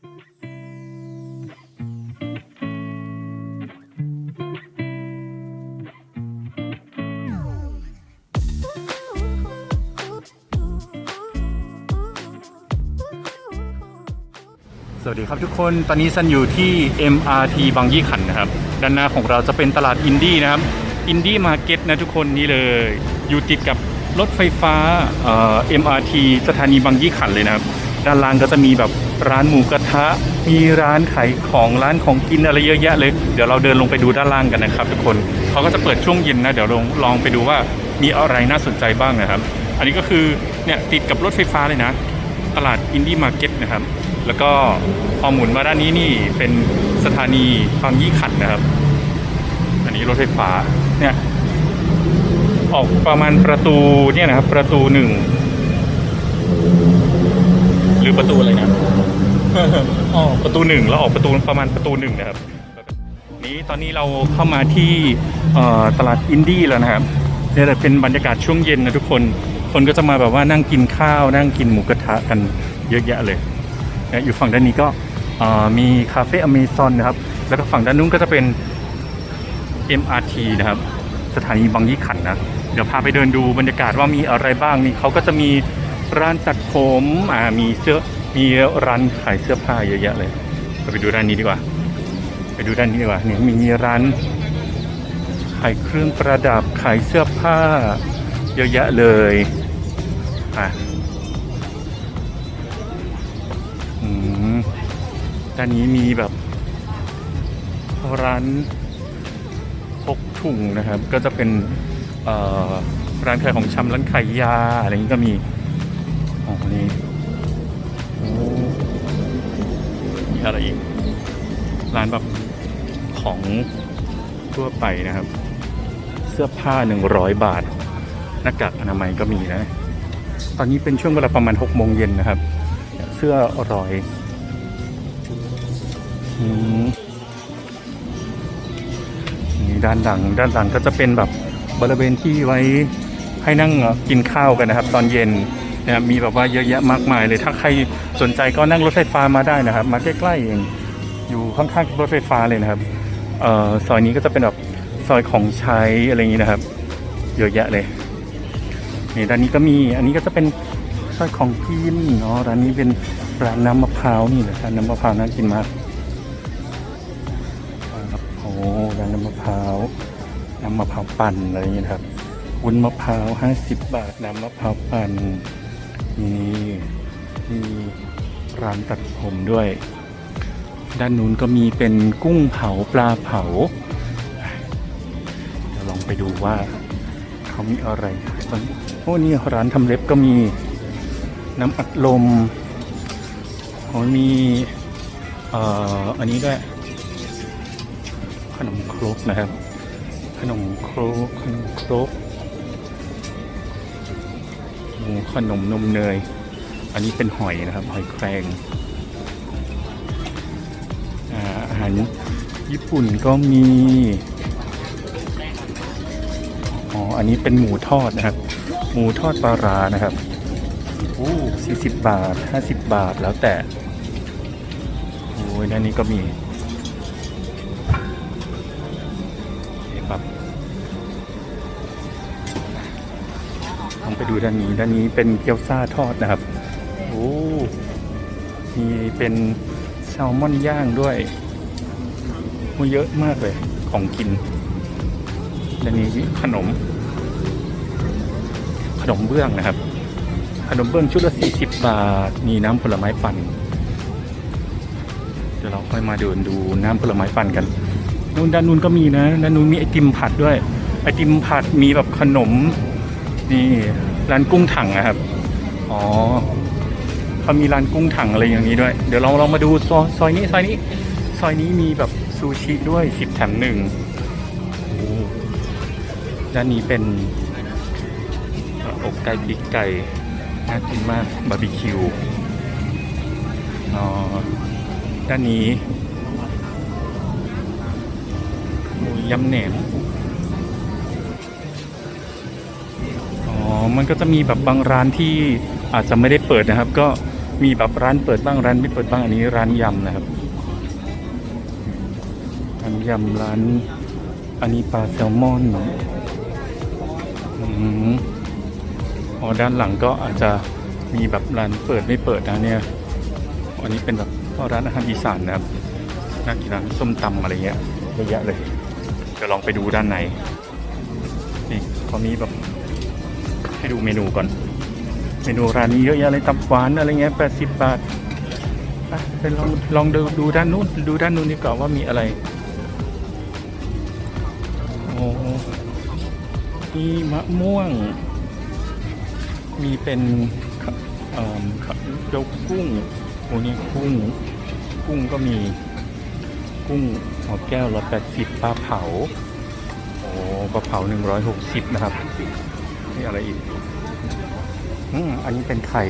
สวัสดีครับทุกคน ตอนนี้ซันอยู่ที่ MRT บางยี่ขันนะครับ ด้านหน้าของเราจะเป็นตลาดอินดี้นะครับ อินดี้มาร์เก็ตนะทุกคนนี่เลย อยู่ติดกับรถไฟฟ้าเอ่อ MRT สถานีบางยี่ขันเลยนะครับ ด้านล่างก็จะมีแบบร้านหมูกระทะ มีร้านขายของร้านของกินอะไรเยอะแยะเลย เดี๋ยวเราเดินลงไปดูด้านล่างกันนะครับ ทุกคนเขาก็จะเปิดช่วงเย็นนะ เดี๋ยวลองลองไปดูว่ามีอะไรน่าสนใจบ้างนะครับ อันนี้ก็คือเนี่ยติดกับรถไฟฟ้าเลยนะ ตลาดอินดี้มาร์เก็ตนะครับ แล้วก็พอหมุนมาด้านนี้นี่เป็นสถานีบางยี่ขันนะครับ อันนี้รถไฟฟ้าเนี่ยออกประมาณประตูเนี่ยนะครับประตูหนึ่ง หรือประตูอะไรนะอ๋อประตูหนึ่งแล้วออกประตูประมาณประตูหนึ่งนะครับ นี้ตอนนี้เราเข้ามาที่เอ่อตลาดอินดี้แล้วนะครับเนี่ยแหละเป็นบรรยากาศช่วงเย็นนะทุกคน คนก็จะมาแบบว่านั่งกินข้าว นั่งกินหมูกระทะกันเยอะแยะเลยนะอยู่ฝั่งด้านนี้ก็เอ่อมีคาเฟ่อเมซอนนะครับ แล้วก็ฝั่งด้านนู้นก็จะเป็น MRT นะครับ สถานีบางยี่ขันนะ เดี๋ยวพาไปเดินดูบรรยากาศว่ามีอะไรบ้างนี่เขาก็จะมี ร้านตัดผมอ่ามีเสื้อมีร้านขายเสื้อผ้าเยอะแยะเลยเราไปดูด้านนี้ดีกว่า ไปดูด้านนี้ดีกว่าเนี่ยมีร้านขายเครื่องประดับขายเสื้อผ้า เยอะแยะเลยอะอืมด้านนี้มีแบบร้านพกถุงนะครับ ก็จะเป็นร้านขายของชำร้านขายยาอะไรอย่างนี้ก็มี อ๋อนี่โอ้มีอะไรอีก ร้านแบบของทั่วไปนะครับ เสื้อผ้า 100 บาท หน้ากากอนามัยก็มีนะ ตอนนี้เป็นช่วงเวลาประมาณ6โมงเย็นนะครับ เสื้อร้อยมนี่ด้านหลัง ด้านหลังก็จะเป็นแบบบริเวณที่ไว้ให้นั่งกินข้าวกันนะครับ ตอนเย็น นะครับมีแบบว่าเยอะแยะมากมายเลยถ้าใครสนใจก็นั่งรถไฟฟ้ามาได้นะครับ มาใกล้ๆเองอยู่ข้างๆรถไฟฟ้าเลยนะครับเอ่อซอยนี้ก็จะเป็นแบบซอยของใช้อะไรอย่างนี้นะครับ เยอะแยะเลยนี่ด้านนี้ก็มีอันนี้ก็จะเป็นซอยของกินเนาะร้านนี้เป็นร้านน้ำมะพร้าวนี่แหละร้านน้ำมะพร้าวน่ากินมากโอ้ร้านน้ำมะพร้าวน้ำมะพร้าวปั่นอะไรอย่างนี้นครับวุ้นมะพร้าวห้าสิบบาท น้ำมะพร้าวปั่น นี่มีร้านตัดผมด้วย ด้านนู้นก็มีเป็นกุ้งเผาปลาเผาเดี๋ยวลองไปดูว่า เขามีอะไรขายบ้างโอ้นี่ร้านทำเล็บก็มีน้ำอัดลมโอ้มีเอ่ออันนี้ด้วยขนมครกนะครับ ขนมครกขนมครก ขนมนมเนย อันนี้เป็นหอยนะครับ หอยแครงอาหารญี่ปุ่นก็มี อ๋อ อันนี้เป็นหมูทอดนะครับ หมูทอดปลาร้านะครับโอ้สี่สิบบาทห้าสิบบาทแล้วแต่ โอ้ยด้านนี้ก็มี ดูด้านนี้ด้านนี้เป็นเกี๊ยวซ่าทอดนะครับโอ้มีเป็นแซลมอนย่างด้วยโอ้เยอะมากเลยของกินอันนี้ขนม ขนมเบื้องนะครับ ขนมเบื้องชุดละ40บาท มีน้ำผลไม้ปั่นเดี๋ยวเราค่อยมาเดินดูน้ำผลไม้ปั่นกันนู่นด้านนู้นก็มีนะด้านนู้นมีไอติมผัดด้วยไอติมผัดมีแบบขนมนี่ ร้านกุ้งถังนะครับ อ๋อเขามีร้านกุ้งถังอะไรอย่างนี้ด้วย เดี๋ยวเราลองมาดูซอยซอยนี้ซอยนี้ ซอยนี้มีแบบซูชิด้วยสิบแถมหนึ่งโอ้ด้านนี้เป็นเอ่ออกไก่ปีกไก่น่ากินมากบาร์บีคิวอ๋อด้านนี้หมูยำแหนม มันก็จะมีแบบบางร้านที่อาจจะไม่ได้เปิดนะครับ ก็มีแบบร้านเปิดบ้างร้านไม่เปิดบ้างอันนี้ร้านยำนะครับร้านยำร้านอันนี้ปลาแซลมอนอืมอ๋อด้านหลังก็อาจจะมีแบบร้านเปิดไม่เปิดนะเนี่ยอันนี้เป็นแบบร้านอาหารอีสานนะครับน่ากินร้านส้มตำอะไรเงี้ยเยอะแยะเลยเดี๋ยวลองไปดูด้านในนี่เขามีแบบ ให้ดูเมนูก่อน เมนูร้านนี้เยอะแยะเลยตับหวานอะไรเงี้ยแปดสิบบาทไปลองลองดูดูด้านนู้นดูด้านนู้นดีกว่าว่ามีอะไรโอ้มีมะม่วง มีเป็นเอ่อขะเจ้ากุ้งโอ้นี่กุ้ง กุ้งก็มีกุ้งหัวแก้วละแปดสิบปลาเผา โอ้ปลาเผาหนึ่งร้อยหกสิบนะครับ นี่อะไรอีกอืมอันนี้เป็นไข่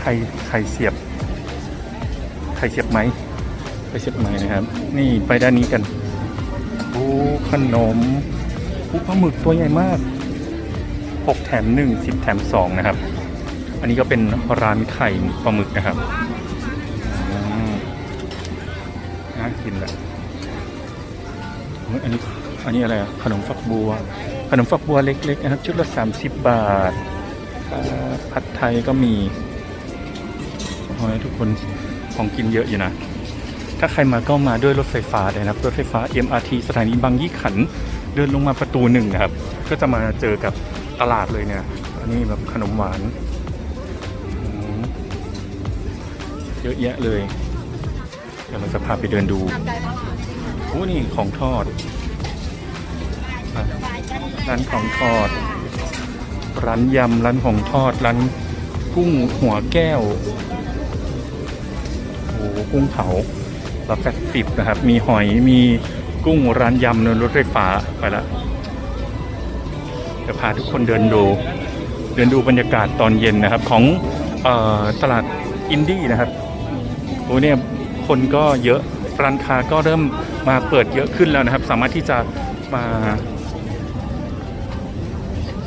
ไข่ ไข่เสียบ ไข่เสียบไหมไข่เสียบไหมนะครับ นี่ไปด้านนี้กัน โอ้ขนมอู้ปลาหมึกตัวใหญ่มากหกแถมหนึ่งสิบแถมสองนะครับ อันนี้ก็เป็นร้านไข่ปลาหมึกนะครับอืมน่ากินแหละเฮ้ยอันนี้ อันนี้อะไรอะขนมฝักบัว ขนมฝักบัวเล็กๆนะครับ ชุดละ 30 บาทอ่าผัดไทยก็มีโอ้ยทุกคนของกินเยอะอยู่นะ ถ้าใครมาก็มาด้วยรถไฟฟ้าเลยนะครับ รถไฟฟ้า MRT สถานีบางยี่ขัน เดินลงมาประตูหนึ่งนะครับ ก็จะมาเจอกับตลาดเลยเนี่ย อันนี้แบบขนมหวาน เยอะแยะเลย เดี๋ยวเราจะพาไปเดินดูโอ้นี่ของทอด ร้านของทอด ร้านยำร้านของทอด ร้านกุ้งหัวแก้ว โอ้โหกุ้งเผาละแปดสิบนะครับ มีหอยมีกุ้งร้านยำเนินรถไฟฟ้าไปละจะพาทุกคนเดินดู เดินดูบรรยากาศตอนเย็นนะครับ ของออตลาดอินดี้นะครับโอ้เนี่ยคนก็เยอะร้านค้าก็เริ่มมาเปิดเยอะขึ้นแล้วนะครับ สามารถที่จะมา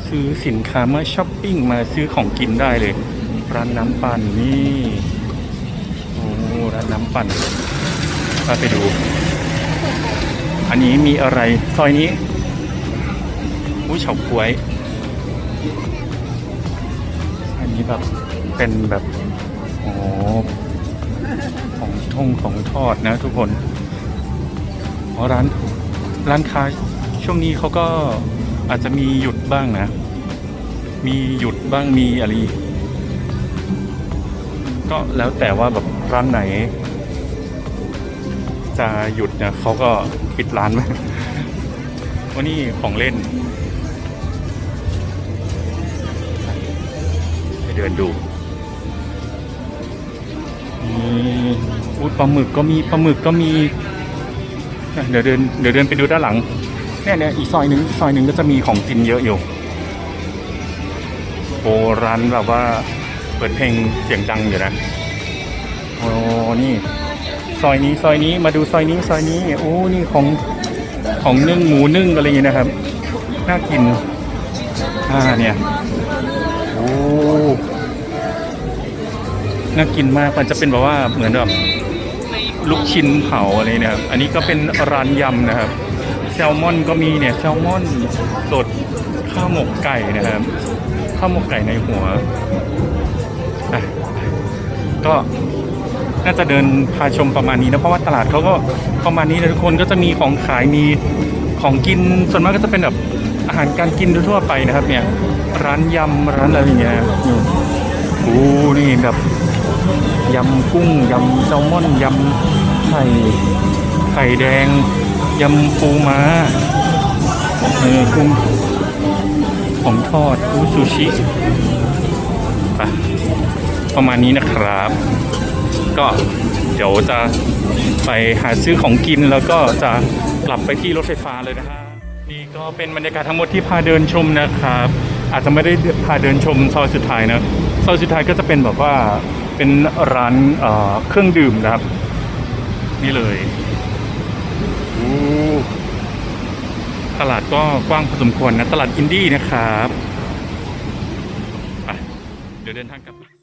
ซื้อสินค้ามาช้อปปิ้งมาซื้อของกินได้เลย ร้านน้ำปั่นนี่โอ้ร้านน้ำปั่นมาไปดู อันนี้มีอะไรซอยนี้อุ้ยเฉาก๊วยอันนี้แบบเป็นแบบโอ้ของทงของทอดนะทุกคนร้านร้านค้าช่วงนี้เขาก็ อาจจะมีหยุดบ้างนะ มีหยุดบ้างมีอะไร ก็แล้วแต่ว่าแบบร้านไหน จะหยุดเนี่ยเขาก็ปิดร้านไหมวันนี้ของเล่น ไปเดินดูนี่อุ้ปลาหมึกก็มีปลาหมึกก็มี เดี๋ยวเดินเดี๋ยวเดินไปดูด้านหลัง เนี่ยเนี่ยอีกซอยหนึ่งซอยหนึ่งก็จะมีของกินเยอะอยู่โอ้ร้านแบบว่าเปิดเพลงเสียงดังอยู่นะโอ้นี่ ซอยนี้ซอยนี้มาดูซอยนี้ซอยนี้โอ้นี่ของของนึ่งหมูนึ่งอะไรอย่างเงี้ยนะครับน่ากินอ่าเนี่ยโอ้น่ากินมากมันจะเป็นแบบว่าเหมือนแบบลูกชิ้นเผาอะไรเนะครับ อันนี้ก็เป็นร้านยำนะครับ แซลมอนก็มีเนี่ยแซลมอนสดข้าวหมกไก่นะครับข้าวหมกไก่ในหัวก็น่าจะเดินพาชมประมาณนี้นะเพราะว่าตลาดเขาก็ประมาณนี้นะทุกคนก็จะมีของขายมีของกินส่วนมากก็จะเป็นแบบอาหารการกินทั่วไปนะครับ เนี่ย ร้านยำร้านอะไรอย่างเงี้ยอยู่โอ้นี่แบบยำกุ้งยำแซลมอนยำไข่ไข่แดง ยำปูม้าเออกุ้งของทอดอูซูชิไปประมาณนี้นะครับ ก็เดี๋ยวจะไปหาซื้อของกินแล้วก็จะกลับไปที่รถไฟฟ้าเลยนะฮะนี่ก็เป็นบรรยากาศทั้งหมดที่พาเดินชมนะครับ อาจจะไม่ได้พาเดินชมซอยสุดท้ายนะซอยสุดท้ายก็จะเป็นแบบว่าเป็นร้านเอ่อเครื่องดื่มนะครับ นี่เลย ตลาดก็กว้างพอสมควรนะ ตลาดอินดี้นะครับ เดี๋ยวเดินทางกลับ